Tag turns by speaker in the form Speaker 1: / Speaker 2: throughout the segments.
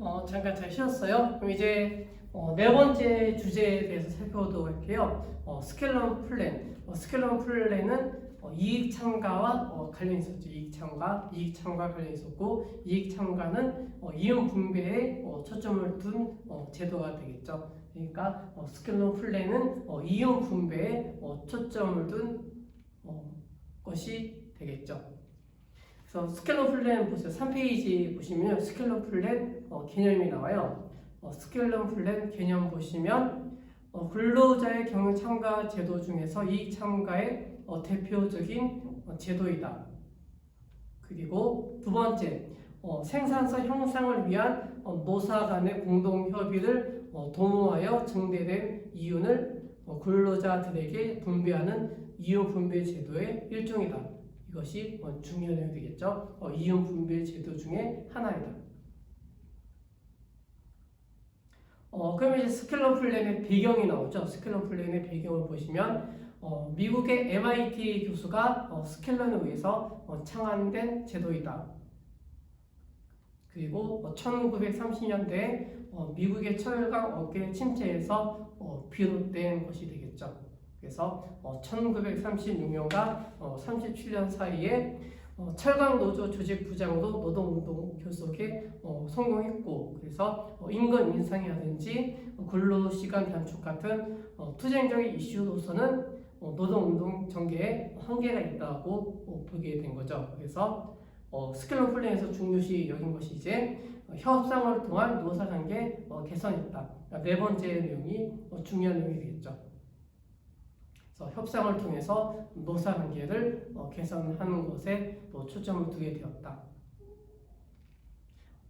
Speaker 1: 어, 잠깐 잘 쉬었어요. 그럼 이제 어, 네 번째 주제에 대해서 살펴보도록 할게요. 어, 스켈럼 플랜. 어, 스켈럼 플랜은 어, 이익 참가와 어, 관련 있었죠. 이익 참가, 이익 참가 관련 있었고 이익 참가는 어, 이윤 분배에 어, 초점을 둔 어, 제도가 되겠죠. 그러니까 어, 스켈럼 플랜은 어, 이윤 분배에 어, 초점을 둔 어, 것이 되겠죠. 그래서 스켈럼 플랜 보세요. 3페이지 보시면 스켈럼 플랜 어, 개념이 나와요. 어, 스켈럼 플랜 개념 보시면 어, 근로자의 경영 참가 제도 중에서 이익 참가의 어, 대표적인 어, 제도이다. 그리고 두 번째 어, 생산성 형상을 위한 어, 노사 간의 공동 협의를 어, 도모하여 증대된 이윤을 어, 근로자들에게 분배하는 이윤 분배 제도의 일종이다. 이것이 어, 중요한 내용이 되겠죠. 어, 이윤 분배 제도 중에 하나이다. 어, 그럼 이제 스켈럼 플랜의 배경이 나오죠. 스켈럼 플랜의 배경을 보시면 어, 미국의 MIT 교수가 어, 스켈럼에 의해서 어, 창안된 제도이다. 그리고 어, 1930년대에 어, 미국의 철강 업계 침체에서 어, 비롯된 것이 되겠죠. 그래서 어, 1936년과 어, 37년 사이에 어, 철강 노조 조직 부장으로 노동운동 결속에 어, 성공했고 그래서 어, 임금 인상이라든지 어, 근로시간 단축 같은 어, 투쟁적인 이슈로서는 어, 노동운동 전개에 한계가 있다고 어, 보게 된 거죠. 그래서 어, 스켈럼 플랜에서 중요시 여긴 것이 이제 어, 협상을 통한 노사 관계 어, 개선이다. 그러니까 네 번째 내용이 어, 중요한 내용이 되겠죠. 협상을 통해서 노사관계를 어, 개선하는 것에 또 초점을 두게 되었다.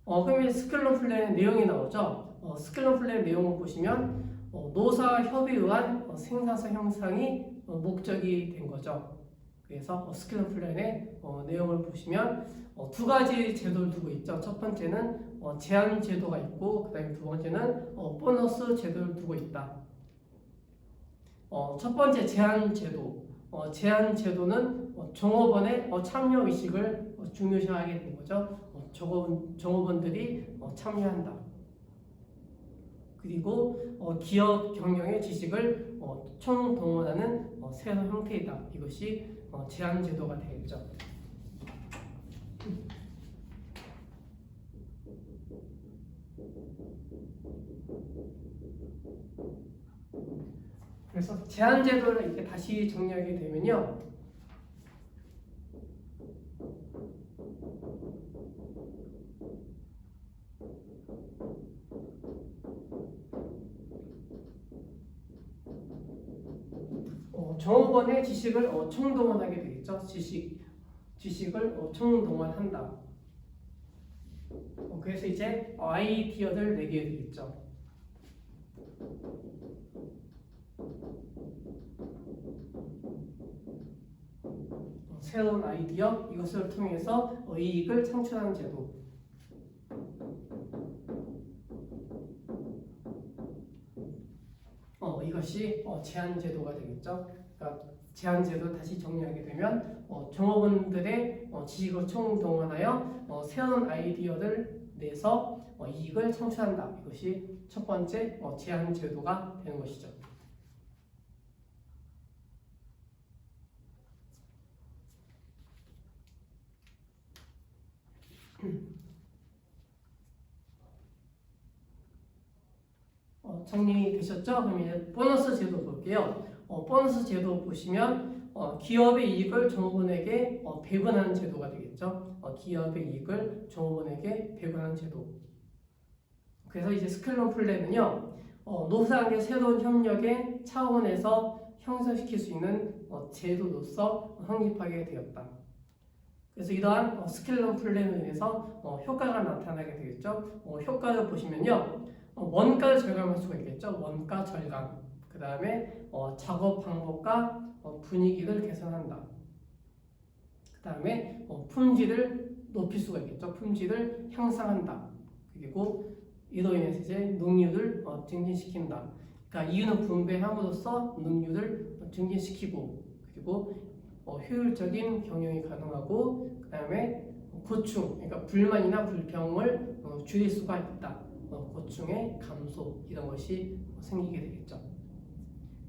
Speaker 1: 어, 그럼 스켈럼 플랜의 내용이 나오죠. 어, 스켈럼 플랜 내용을 보시면 어, 노사 협의에 의한 어, 생산성 형상이 어, 목적이 된 거죠. 그래서 어, 스켈럼 플랜의 어, 내용을 보시면 어, 두 가지 제도를 두고 있죠. 첫 번째는 어, 제한 제도가 있고 그다음에 두 번째는 어, 보너스 제도를 두고 있다. 어, 첫 번째 제한 제도. 어, 제한 제도는 어, 종업원의 어, 참여 의식을 어, 중요시하게 되는 거죠. 어, 종업원, 종업원들이 어, 참여한다. 그리고 어, 기업 경영의 지식을 어, 총동원하는 어, 새로운 형태이다. 이것이 어, 제한 제도가 되겠죠. 그래서 제한 제도를 이렇게 다시 정리하게 되면요. 어, 정원의 지식을 어, 총동원하게 되겠죠. 지식 지식을 어, 총동원한다. 어, 그래서 이제 아이디어를 내게 되겠죠. 새로운 아이디어 이것을 통해서 어, 이익을 창출하는 제도. 어, 이것이 어, 제한 제도가 되겠죠. 그러니까 제한 제도 다시 정리하게 되면 어, 종업원들의 어, 지식을 총동원하여 어, 새로운 아이디어를 내서 어, 이익을 창출한다. 이것이 첫 번째 어, 제한 제도가 되는 것이죠. 어, 정리 되셨죠? 그럼 이제 보너스 제도 볼게요. 어, 보너스 제도 보시면 어, 기업의 이익을 종업원에게 어, 배분하는 제도가 되겠죠. 어, 기업의 이익을 종업원에게 배분하는 제도. 그래서 이제 스켈럼 플랜은요, 어, 노사관계 새로운 협력의 차원에서 형성시킬 수 있는 어, 제도로서 확립하게 되었다. 그래서 이러한 어, 스켈럼 플랜으로 인해서 어, 효과가 나타나게 되겠죠. 어, 효과를 보시면요, 어, 원가를 절감할 수가 있겠죠. 원가 절감. 그 다음에 어, 작업 방법과 어, 분위기를 개선한다. 그 다음에 어, 품질을 높일 수가 있겠죠. 품질을 향상한다. 그리고 이로 인해서 이제 능률을 어, 증진시킨다. 그러니까 이윤을 분배함으로써 능률을 어, 증진시키고 그리고 어, 효율적인 경영이 가능하고 그 다음에 어, 고충, 그러니까 불만이나 불평을 어, 줄일 수가 있다. 어, 고충의 감소 이런 것이 생기게 되겠죠.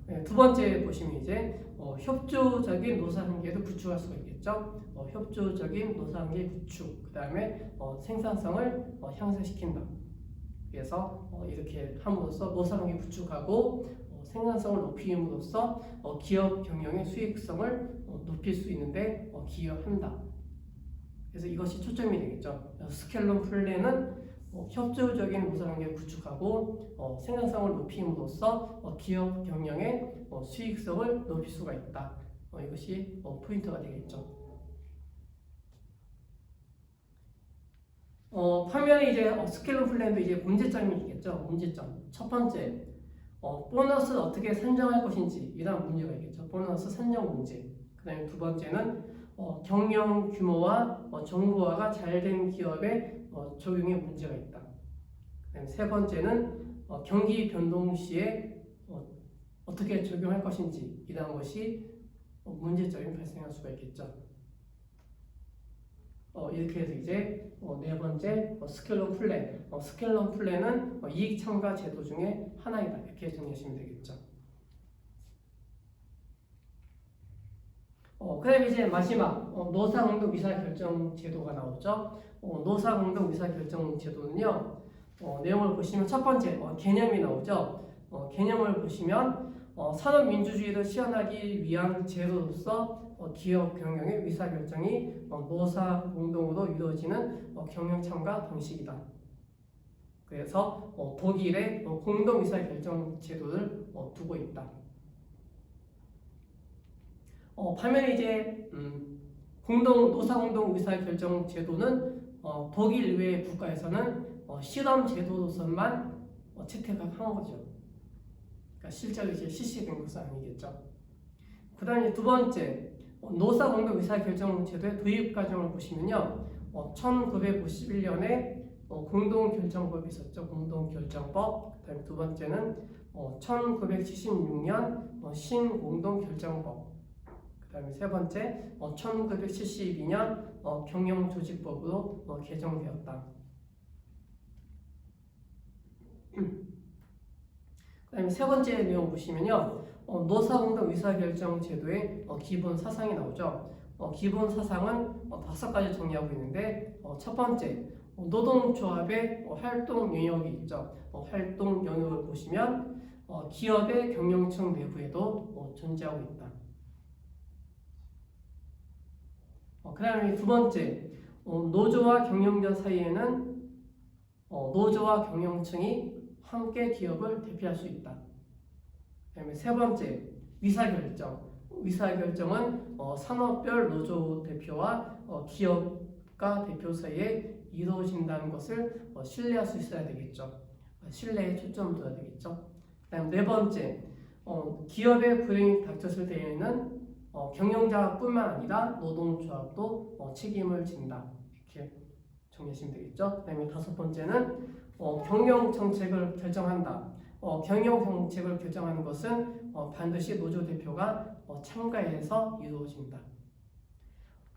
Speaker 1: 네, 두 번째 보시면 이제 어, 협조적인 노사 관계도 구축할 수가 있겠죠. 어, 협조적인 노사 관계 구축, 그 다음에 어, 생산성을 어, 향상시킨다. 그래서 어, 이렇게 함으로써 노사 관계 구축하고 어, 생산성을 높임으로써 어, 기업 경영의 수익성을 어, 높일 수 있는데 어, 기여한다. 그래서 이것이 초점이 되겠죠. 스켈론 플랜은 어, 협조적인 노사관계를 구축하고 어, 생산성을 높임으로써 어, 기업 경영의 어, 수익성을 높일 수가 있다. 어, 이것이 어, 포인트가 되겠죠. 어, 화면에 이제 어, 스켈론 플랜도 이제 문제점이 있겠죠. 문제점. 첫 번째, 어, 보너스를 어떻게 산정할 것인지 이런 문제가 있겠죠. 보너스 산정 문제. 그 다음에 두 번째는 어, 경영 규모와 어, 정보화가 잘 된 기업의 어, 적용에 문제가 있다. 세 번째는 어, 경기 변동 시에 어, 어떻게 적용할 것인지 이러한 것이 어, 문제점이 발생할 수가 있겠죠. 어, 이렇게 해서 이제 어, 네 번째 어, 스켈론 플랜. 어, 스켈론 플랜은 어, 이익 참가 제도 중에 하나이다. 이렇게 정리하시면 되겠죠. 어, 그 다음에 이제 마지막 어, 노사공동 의사결정 제도가 나오죠. 어, 노사공동 의사결정 제도는요. 어, 내용을 보시면 첫 번째 어, 개념이 나오죠. 어, 개념을 보시면 어, 산업민주주의를 시현하기 위한 제도로서 어, 기업 경영의 의사결정이 어, 노사 공동으로 이루어지는 어, 경영 참가 방식이다. 그래서 어, 독일의 어, 공동 의사결정 제도를 어, 두고 있다. 어, 반면에 이제 음, 공동 노사 공동 의사결정 제도는 어, 독일 외의 국가에서는 어, 실험 제도로서만 어, 채택을 한 거죠. 그러니까 실제로 이제 실시된 것은 아니겠죠. 그 다음에 두 번째 어, 노사 공동 의사결정 제도의 도입 과정을 보시면요, 어, 1951년에 어, 공동결정법이 있었죠. 공동결정법. 그 다음에 두 번째는 어, 1976년 어, 신공동결정법. 그다음에 세 번째, 어, 1972년 어, 경영조직법으로 어, 개정되었다. 그다음에 세 번째 내용 보시면요, 어, 노사공동 의사결정 제도의 어, 기본 사상이 나오죠. 어, 기본 사상은 어, 다섯 가지 정리하고 있는데 어, 첫 번째, 어, 노동조합의 어, 활동 영역이 있죠. 어, 활동 영역을 보시면 어, 기업의 경영층 내부에도 어, 존재하고 있다. 어, 그 다음에 두 번째, 어, 노조와 경영자 사이에는 어, 노조와 경영층이 함께 기업을 대표할 수 있다. 그 다음에 세 번째, 의사결정. 의사결정은 어, 산업별 노조 대표와 어, 기업가 대표 사이에 이루어진다는 것을 어, 신뢰할 수 있어야 되겠죠. 어, 신뢰에 초점을 둬야 되겠죠. 그 다음 네 번째, 어, 기업의 불이익이 닥쳤을 때에는 어, 경영자뿐만 아니라 노동조합도 어, 책임을 진다. 이렇게 정리하시면 되겠죠. 그다음에 다섯 번째는 어, 경영 정책을 결정한다. 어, 경영 정책을 결정하는 것은 어, 반드시 노조 대표가 어, 참가해서 이루어진다.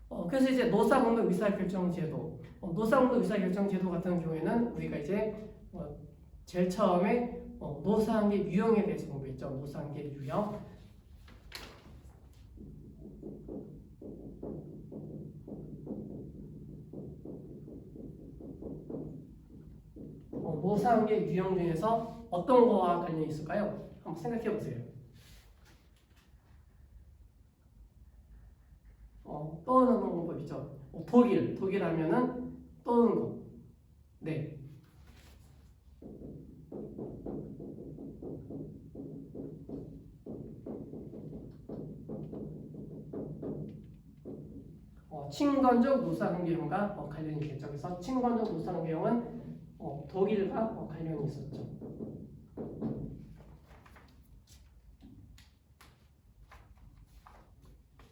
Speaker 1: 어, 그래서 이제 노사공동 의사결정제도, 어, 노사공동 의사결정제도 같은 경우에는 우리가 이제 어, 제일 처음에 어, 노사관계 유형에 대해서 공부했죠. 노사관계 유형. 어, 노사관계 유형 중에서 어떤 거와 관련이 있을까요? 한번 생각해 보세요. 어, 떠오르는 방법 있죠. 어, 독일, 독일 하면은 떠오르는 거. 네. 어, 친권적 노사관계형과 어, 관련이 있겠죠. 그래서 친권적 노사관계형은 어, 독일과 어, 관련이 있었죠.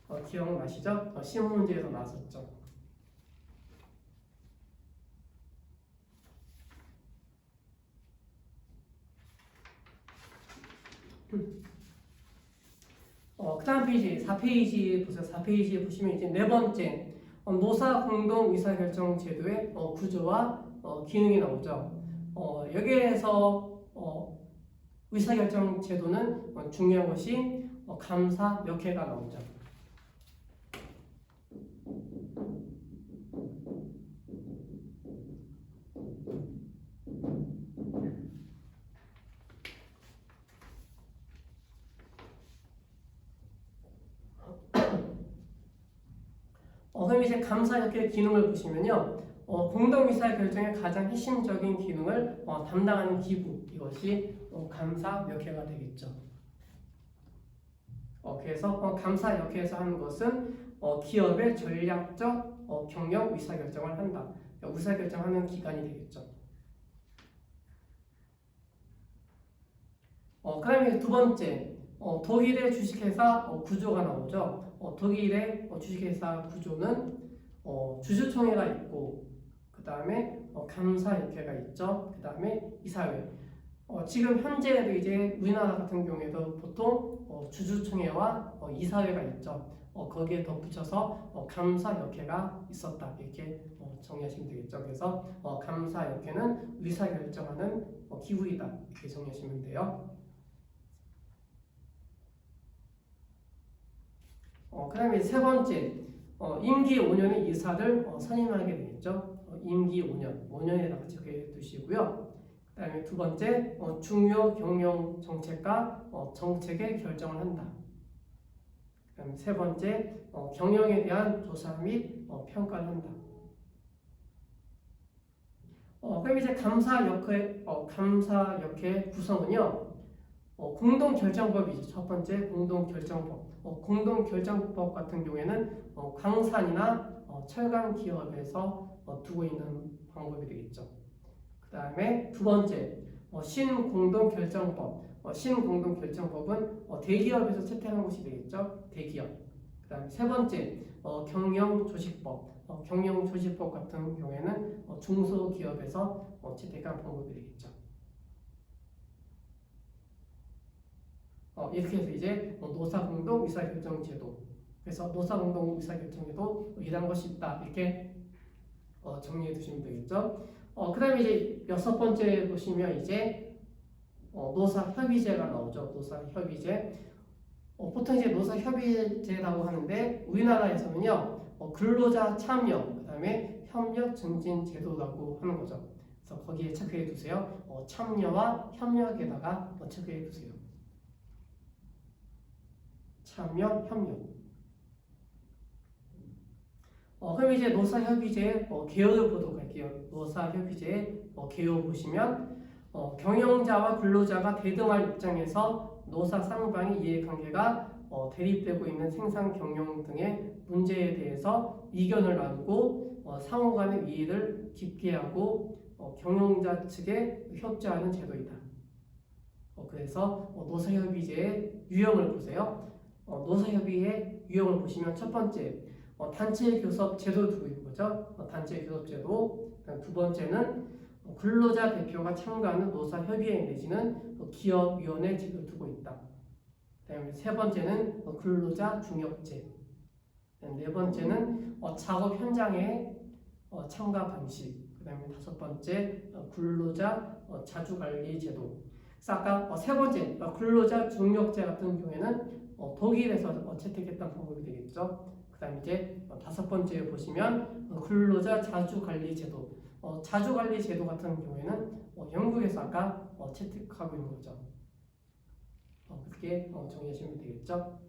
Speaker 1: 어, 기억나시죠? 어, 시험 문제에서 나왔었죠. 어, 그 다음 페이지, 4페이지 보세요. 4페이지에 보시면 이제 네 번째, 어, 노사 공동 의사결정 제도의 어, 구조와 어, 기능이 나오죠. 어, 여기에서 어, 의사결정 제도는 어, 중요한 것이 어, 감사 몇 회가 나오죠. 어, 그럼 이제 감사 역의 기능을 보시면요. 어, 공동의사 결정의 가장 핵심적인 기능을 어, 담당하는 기구 이것이 어, 감사 역회가 되겠죠. 어, 그래서 어, 감사 역회에서 하는 것은 어, 기업의 전략적 어, 경영 의사 결정을 한다. 의사 결정하는 기관이 되겠죠. 어, 그다음에 두 번째 어, 독일의 주식회사 어, 구조가 나오죠. 어, 독일의 어, 주식회사 구조는 어, 주주총회가 있고 그 다음에 어, 감사협회가 있죠. 그 다음에 이사회. 어, 지금 현재도 이제 우리나라 같은 경우에도 보통 어, 주주총회와 어, 이사회가 있죠. 어, 거기에 덧붙여서 어, 감사협회가 있었다 이렇게 어, 정리하시면 되겠죠. 그래서 어, 감사협회는 의사결정하는 어, 기구이다 이렇게 정리하시면 돼요. 어, 그 다음에 세 번째, 어, 임기 5년의 이사를 어, 선임하게 되겠죠. 어, 임기 5년, 5년에다가 체크해 두시고요. 그 다음에 두 번째, 어, 중요 경영 정책과 어, 정책의 결정을 한다. 그 다음에 세 번째, 어, 경영에 대한 조사 및 어, 평가를 한다. 어, 그럼 이제 감사 역회, 어, 감사 역회 구성은요. 어, 공동 결정법이죠. 첫 번째 공동 결정법. 어, 공동 결정법 같은 경우에는 어, 광산이나 어, 철강 기업에서 어, 두고 있는 방법이 되겠죠. 그 다음에 두 번째 어, 신공동 결정법. 어, 신공동 결정법은 어, 대기업에서 채택한 것이 되겠죠. 대기업. 그 다음에 세 번째 어, 경영 조직법. 어, 경영 조직법 같은 경우에는 어, 중소기업에서 어, 채택한 방법이 되겠죠. 어, 이렇게 해서 이제 어, 노사공동 의사결정제도 그래서 노사공동 의사결정제도 이런 것이 있다 이렇게 어, 정리해 두시면 되겠죠. 어, 그 다음에 이제 여섯 번째 보시면 이제 어, 노사협의제가 나오죠. 노사협의제 어, 보통 이제 노사협의제라고 하는데 우리나라에서는요 어, 근로자 참여 그 다음에 협력 증진 제도라고 하는 거죠. 그래서 거기에 체크해 두세요. 어, 참여와 협력에다가 어, 체크해 두세요. 참여, 협력. 어, 그럼 이제 노사협의제 어, 개요를 보도록 할게요. 노사협의제 어, 개요 보시면 어, 경영자와 근로자가 대등할 입장에서 노사 쌍방의 이해관계가 어, 대립되고 있는 생산 경영 등의 문제에 대해서 의견을 나누고 어, 상호 간의 이해를 깊게 하고 어, 경영자 측에 협조하는 제도이다. 어, 그래서 어, 노사협의제의 유형을 보세요. 어, 노사협의의 유형을 보시면 첫 번째 어, 단체 교섭 제도 두고 있는 거죠. 어, 단체 교섭 제도. 두 번째는 어, 근로자 대표가 참가하는 노사협의회 내지는 어, 기업위원회 제도를 두고 있다. 그다음에 세 번째는 어, 근로자 중역제. 네 번째는 어, 작업 현장의 어, 참가 방식. 그다음에 다섯 번째 어, 근로자 어, 자주관리 제도. 아까 어, 세 번째 어, 근로자 중역제 같은 경우에는 어, 독일에서 어, 채택했던 방법이 되겠죠. 그다음 이제 어, 다섯 번째 보시면 어, 근로자 자주관리 제도. 어, 자주관리 제도 같은 경우에는 어, 영국에서 아까 어, 채택하고 있는 거죠. 어, 그렇게 어, 정리하시면 되겠죠.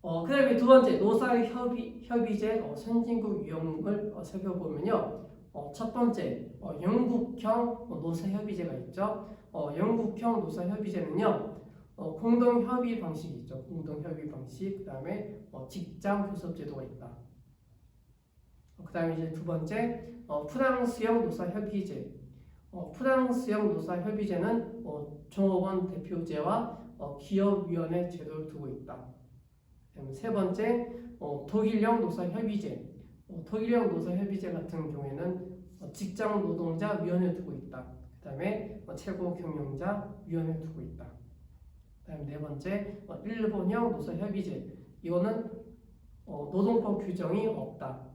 Speaker 1: 어, 그 다음에 두 번째 노사 협의 협의제 어, 선진국 유형을 어, 살펴보면요. 어, 첫 번째 어, 영국형 어, 노사 협의제가 있죠. 어, 영국형 노사 협의제는요. 어, 공동 협의 방식이 있죠. 공동 협의 방식. 그 다음에 어, 직장 교섭 제도가 있다. 어, 그 다음에 이제 두 번째 어, 프랑스형 노사 협의제. 어, 프랑스형 노사 협의제는 어, 종업원 대표제와 어, 기업위원회 제도를 두고 있다. 세 번째 어, 독일형 노사 협의제. 어, 독일형 노사 협의제 같은 경우에는 어, 직장 노동자 위원회 두고 있다. 그 다음에 어, 최고 경영자 위원회 두고 있다. 그다음에 네 번째 어, 일본형 노사 협의제. 이거는 어, 노동법 규정이 없다.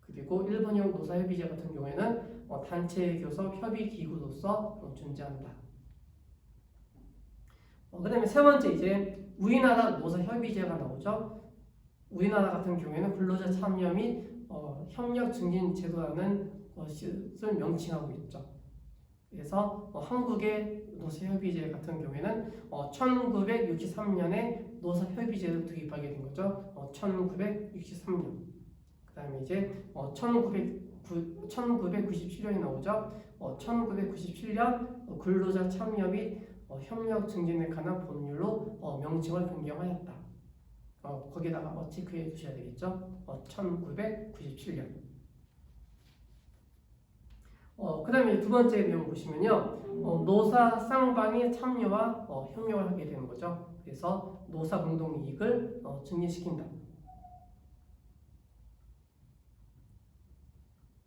Speaker 1: 그리고 일본형 노사협의제 같은 경우에는 어, 단체 교섭 협의 기구로서 어, 존재한다. 어, 그다음에 세 번째 이제 우리나라 노사협의제가 나오죠. 우리나라 같은 경우에는 근로자 참여 및 어, 협력 증진 제도라는 것을 명칭하고 있죠. 그래서 어, 한국의 노사협의제 같은 경우에는 어, 1963년에 노사협의제를 도입하게 된 거죠. 어, 1963년. 그 다음에 이제 어, 1909, 1997년이 나오죠. 어, 1997년 어, 근로자 참여 및 어, 협력 증진에 관한 법률로 어, 명칭을 변경하였다. 어, 거기다가 어, 체크해 두셔야 되겠죠. 어, 1997년. 어, 그 다음에 두 번째 내용 보시면요. 어, 노사 쌍방의 참여와 어, 협력을 하게 되는 거죠. 그래서 노사 공동 이익을 어, 증진시킨다.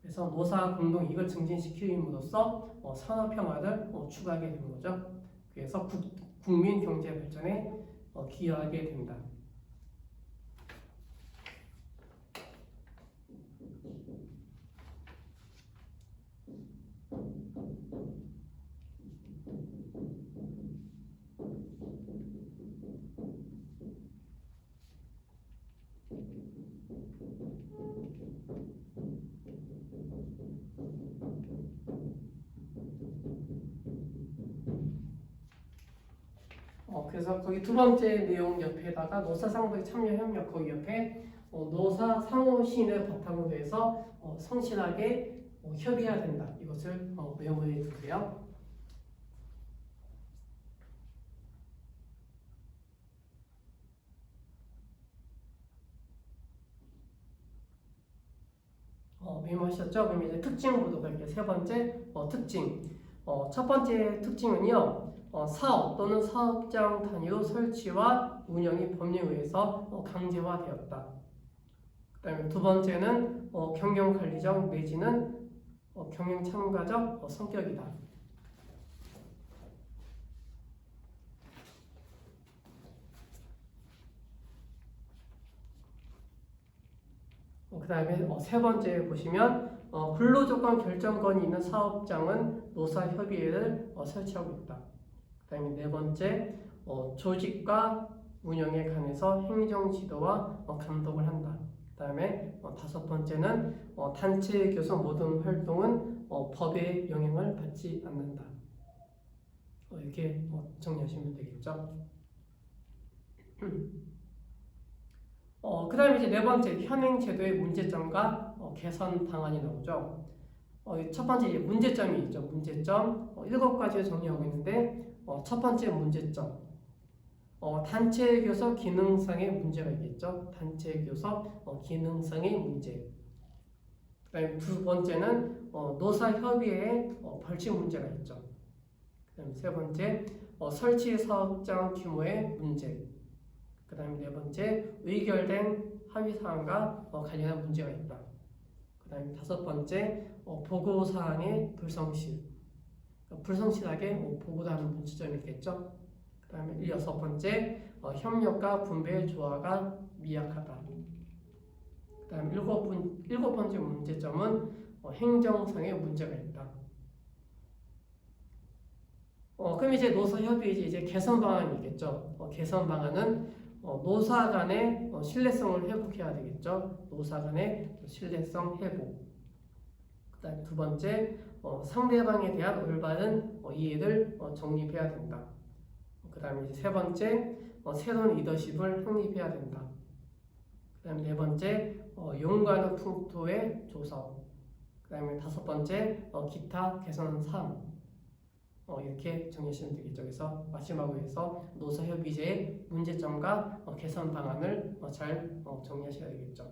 Speaker 1: 그래서 노사 공동 이익을 증진시킴으로써 어, 산업 평화를 어, 추구하게 되는 거죠. 그래서 국, 국민 경제 발전에 어, 기여하게 된다. 어, 그래서 거기 두 번째 내용 옆에다가 노사 상부의 참여 협력 거기 옆에 어, 노사 상호 시인을 바탕으로 해서 어, 성실하게 어, 협의해야 된다. 이것을 어, 메모해 두세요. 어, 메모하셨죠? 그럼 이제 특징 보도록 할게요. 세 번째 어, 특징. 어, 첫 번째 특징은요. 어, 사업 또는 사업장 단위로 설치와 운영이 법령에 의해서 어, 강제화되었다. 그다음에 두 번째는 어, 경영 관리적 내지는 어, 경영 참가적 어, 성격이다. 어, 그 다음에 어, 세 번째 보시면 어, 근로조건 결정권이 있는 사업장은 노사협의회를 어, 설치하고 있다. 그 다음에 네 번째 어, 조직과 운영에 관해서 행정 지도와 어, 감독을 한다. 그 다음에 어, 다섯 번째는 어, 단체 교섭 모든 활동은 어, 법의 영향을 받지 않는다. 어, 이렇게 어, 정리하시면 되겠죠. 어, 그 다음에 이제 네 번째, 현행 제도의 문제점과 어, 개선 방안이 나오죠. 어, 이첫 번째 이제 문제점이 있죠. 문제점 어, 일곱 가지를 정리하고 있는데 어, 첫 번째 문제점 어, 단체 교섭 기능상의 문제가 있겠죠. 단체 교섭 어, 기능상의 문제. 그다음에 두 번째는 어, 노사 협의회의 어, 벌칙 문제가 있죠. 그다음에 세 번째 어, 설치 사업장 규모의 문제. 그 다음에 네 번째 의결된 합의 사항과 어, 관련한 문제가 있다. 그 다음에 다섯 번째 어, 보고 사항의 불성실. 그러니까 불성실하게 뭐 보고하는 문제점이 있겠죠. 그 다음에 여섯 번째 어, 협력과 분배 조화가 미약하다. 그 다음 일곱 번 일곱 번째 문제점은 어, 행정상의 문제가 있다. 어, 그럼 이제 노사 협의회 이제 개선 방안이 있겠죠. 어, 개선 방안은 어, 노사 간의 어, 신뢰성을 회복해야 되겠죠. 노사 간의 신뢰성 회복. 그다음 두 번째 어, 상대방에 대한 올바른 어, 이해를 어, 정립해야 된다. 그다음에 이제 세 번째 어, 새로운 리더십을 확립해야 된다. 그다음에 네 번째 어, 용과는 풍토의 조성. 그다음에 다섯 번째 어, 기타 개선 사항. 어, 이렇게 정리하시면 되겠죠. 그래서 마지막으로 해서 노사협의제의 문제점과 어, 개선 방안을 어, 잘 어, 정리하셔야 되겠죠.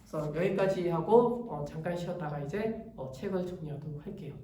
Speaker 1: 그래서 여기까지 하고 어, 잠깐 쉬었다가 이제 어, 책을 정리하도록 할게요.